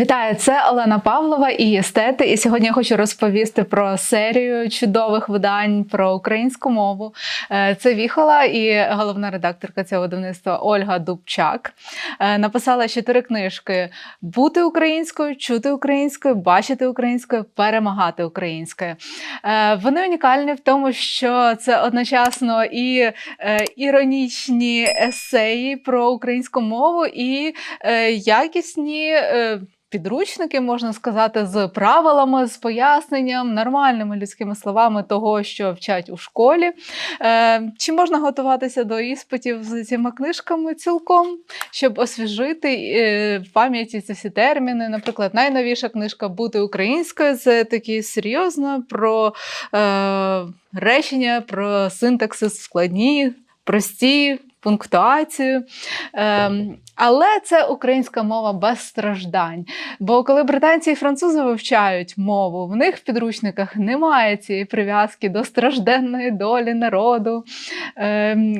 Вітаю, це Олена Павлова і естети. І сьогодні я хочу розповісти про серію чудових видань про українську мову. Е, Це Віхола і головна редакторка цього видавництва Ольга Дубчак. Е, Написала чотири книжки: Бути українською, чути українською, бачити українською, перемагати українською. Е, Вони унікальні в тому, що це одночасно і іронічні есеї про українську мову, і якісні. Е, Підручники, можна сказати, з правилами, з поясненням, нормальними людськими словами того, що вчать у школі. Е, чи можна готуватися до іспитів з цими книжками цілком, щоб освіжити е, в пам'яті ці всі терміни? Наприклад, найновіша книжка Бути українською це такі серйозно про е, речення, про синтаксис складні, прості. Пунктуацію, Ем, але це українська мова без страждань. Бо коли британці і французи вивчають мову, в них в підручниках немає цієї прив'язки до стражденної долі народу,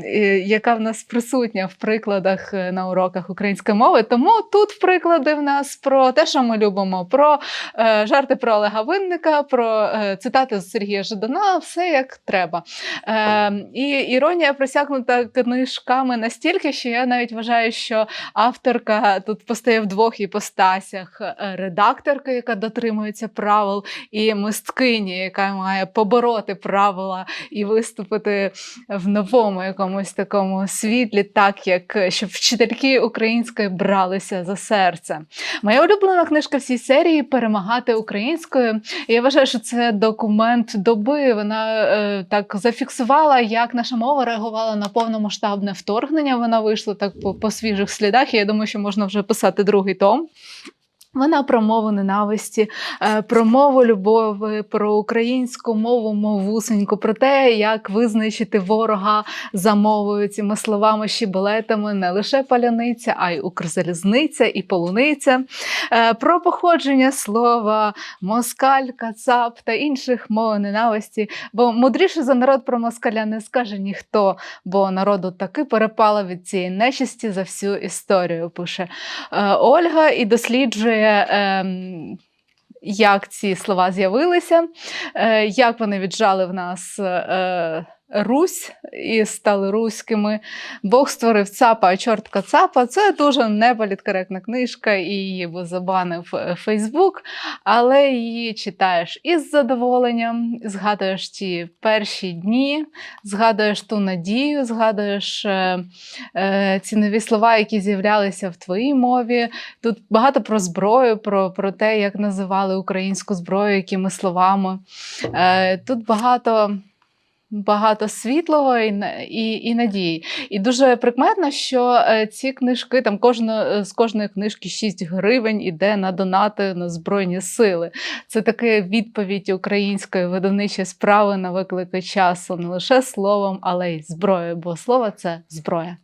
і- яка в нас присутня в прикладах е, на уроках української мови. Тому тут приклади в нас про те, що ми любимо, про е, жарти про Олега Винника, про е, цитати з Сергія Жидана, все як треба. Е, і іронія просякнута книжками настільки, що я навіть вважаю, що авторка тут постає в двох іпостасях: Е, редакторка, яка дотримується правил, і мисткині, яка має побороти правила і виступити в новому якомусь такому світлі, так як щоб вчительки української бралися за серце. Моя улюблена книжка в цій серії перемагати українською. Я вважаю, що це документ доби. Вона е, так зафіксувала, як наша мова реагувала на повномасштабне вторгнення. Вона вийшла так по, по свіжих слідах. І я думаю, що можна вже писати другий том. Вона про мову ненависті, е, про мову любові, про українську мову мовусеньку, про те, як визначити ворога за мовою цими словами, щебелетами, не лише паляниця, а й укрзалізниця і полуниця, Е, про походження слова, москаль, кацап та інших мов ненависті. Бо мудріше за народ про москаля не скаже ніхто, бо народу таки перепало від цієї нечисті за всю історію. Пише е, Ольга і досліджує. Ем, як ці слова з'явилися, е, як вони віджали в нас е, Русь і стали руськими. Бог створив цапа, а чортка цапа. Це дуже неполіткоректна книжка, і її забанив е, Фейсбук, але її читаєш із задоволенням, згадуєш ті перші дні, згадуєш ту надію, згадуєш е, е, ці нові слова, які з'являлися в твоїй мові. Тут багато про зброю, про, про те, як називали українську зброю, якими словами. Е, тут багато. Багато світлого і, і, і надії. І дуже прикметно, що е, ці книжки, там кожна, е, з кожної книжки 6 гривень іде на донати на Збройні Сили. Це таке відповідь української видавничої справи на виклики часу не лише словом, але й зброєю, бо слово це зброя.